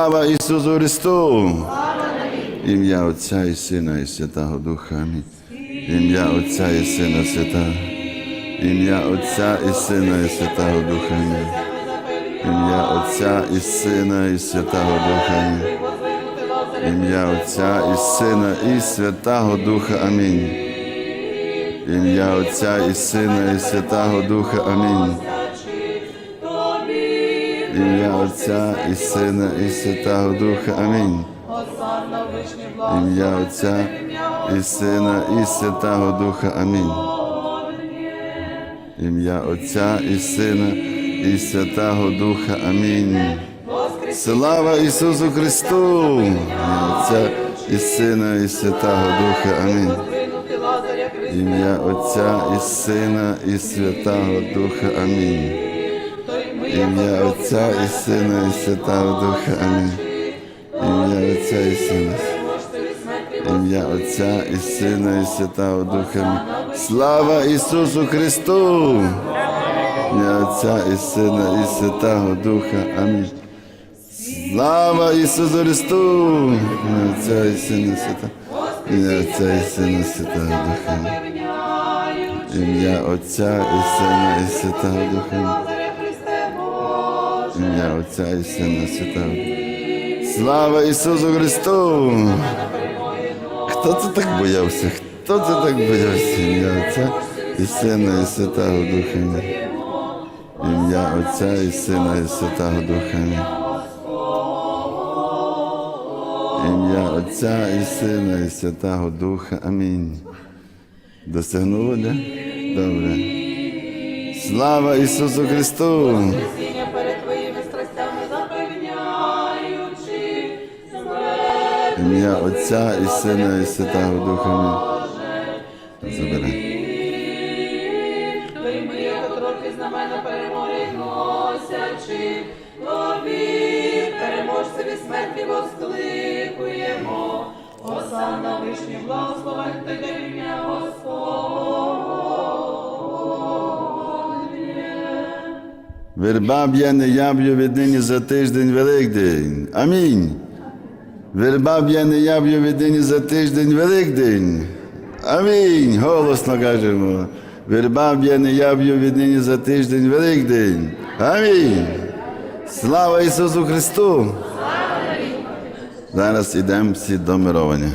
Слава Ісусу Христу! Ім'я Отця і Сина і Святого Духа. Ім'я Отця і Сина Святого. Ім'я Отця і Сина і Святого Духа. Ім'я Отця і Сина і Святого Духа. Ім'я Отця і Сина і Святого Духа. Амінь. Ім'я Отця і Сина і Святого Духа. Амінь. Ім'я Отця і Сина і Святого Духа. Амінь. Ім'я Отця і Сина і Святого Духа. Амінь. Ім'я Отця і Сина і Святого Духа. Амінь. Слава Ісусу Христу! Отця і Сина і Святого Духа. Амінь. Ім'я Отця і Сина і Святого Духа. Амінь. Ім'я Отця і Сина і Святого Духа. Амінь. Ім'я Отця і Сина. Ім'я Отця і Сина і Святого Духа. Слава Ісусу Христу! Ім'я Отця і Сина і Святого Духа. Амінь. Слава Ісусу Христу! Ім'я Отця і Сина Святого. Ім'я Отця і Сина Святого Духа. Ім'я Отця і Сина і Святого Духа. Ім'я Отця і Сина Святого. Слава Ісусу Христу! Хто це так боявся? Хто це так боявся? Ім'я Отця і Сина і Святого Духа. Ім'я Отця і Сина і Святого Духа. Ім'я Отця і Сина і Святого Духа. Амінь. Досягнуло, да? Добре. Слава Ісусу Христу! Ім'я Отця і Сина і Святого Духа. Забирай. Знамена перемоги носячи, тобі переможцеві смерті воскликуємо. Осанна вишні благословень та ім'я Господнє. Верба б'є яв'ю віднині за тиждень Великдень. Амінь. Верба б'є яв'ю віднині за тиждень Великдень. Амінь. Голосно кажемо. Верба б'є б'ю віднині за тиждень Великдень. Амінь. Слава Ісусу Христу! Зараз ідемо всі до мировання.